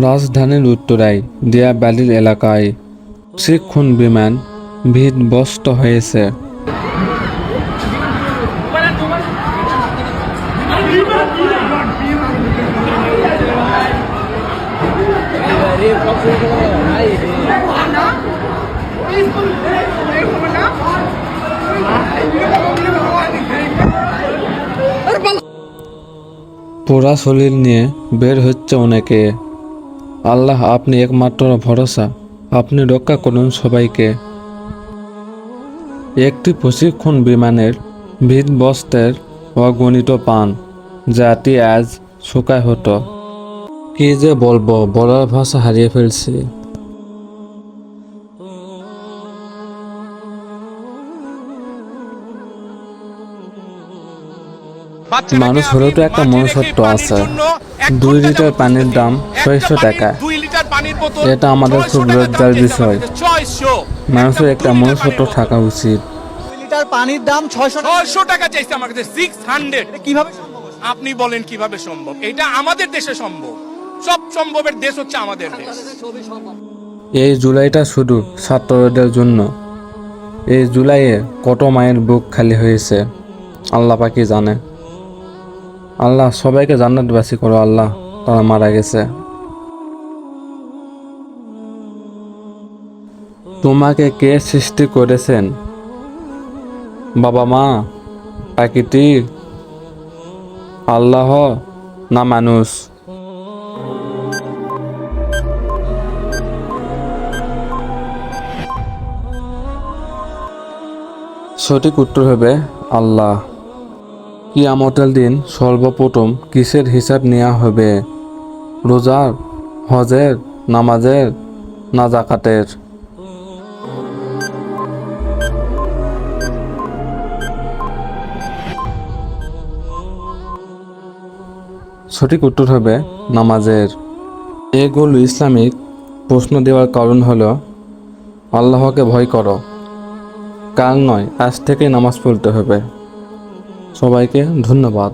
রাজধানীর উত্তরায় দেয়া দিয়াবালির এলাকায় শিক্ষণ বিমান ভিড়বস্ত হয়েছে। পোড়া শরীর নিয়ে বের হচ্ছে অনেকে। আল্লাহ আপনি একমাত্র ভরসা। আপনি রক্ষা করুন সবাইকে। একটি প্রশিক্ষণ বিমানের ভিতবস্ত্রের অগণিত পান যাটি আজ শুকায় হতো। কি যে বলব, বলার ভাষা হারিয়ে ফেলছি। মানুষ হলেও তো একটা মনুষ্যত্ব আছে। দুই লিটার পানির দাম ছয়শো টাকা। দুই লিটার পানির বোতল এটা আমাদের খুব 600 লজ্জার বিষয়। দিতে হবে, 600 মানুষের একটা মনুষ্যত্ব থাকা উচিত। লিটার পানির দাম ছয়শো 600 টাকা চাইছে আমার কাছে 600 কীভাবে আপনি বলেন কীভাবে সম্ভব? এটা আমাদের দেশে সম্ভব। সব সম্ভবের দেশ হচ্ছে আমাদের দেশ। এই জুলাইটা শুধু ছাত্রদের জন্য। এই জুলাইয়ে কত মায়ের বুক খালি হয়েছে আল্লাহ পাকি জানে। আল্লাহ, সবাইকে জান্নাতবাসী করো, আল্লাহ তারা মারা গেছে। তোমাকে কে সৃষ্টি করেছেন? বাবা মা প্রাকৃতিক আল্লাহ না মানুষ? সঠিক উত্তর হবে আল্লাহ। কিয়ামতের দিন সর্বপ্রথম কিসের হিসাব নেওয়া হবে? রোজার, হজের, নামাজের না জাকাতের সঠিক উত্তর হবে নামাজের। এগুলো ইসলামিক প্রশ্ন দেওয়ার কারণ হলো, আল্লাহকে ভয় করো। কাল নয়, আজ থেকেই নামাজ পড়তে হবে। সবাইকে ধন্যবাদ।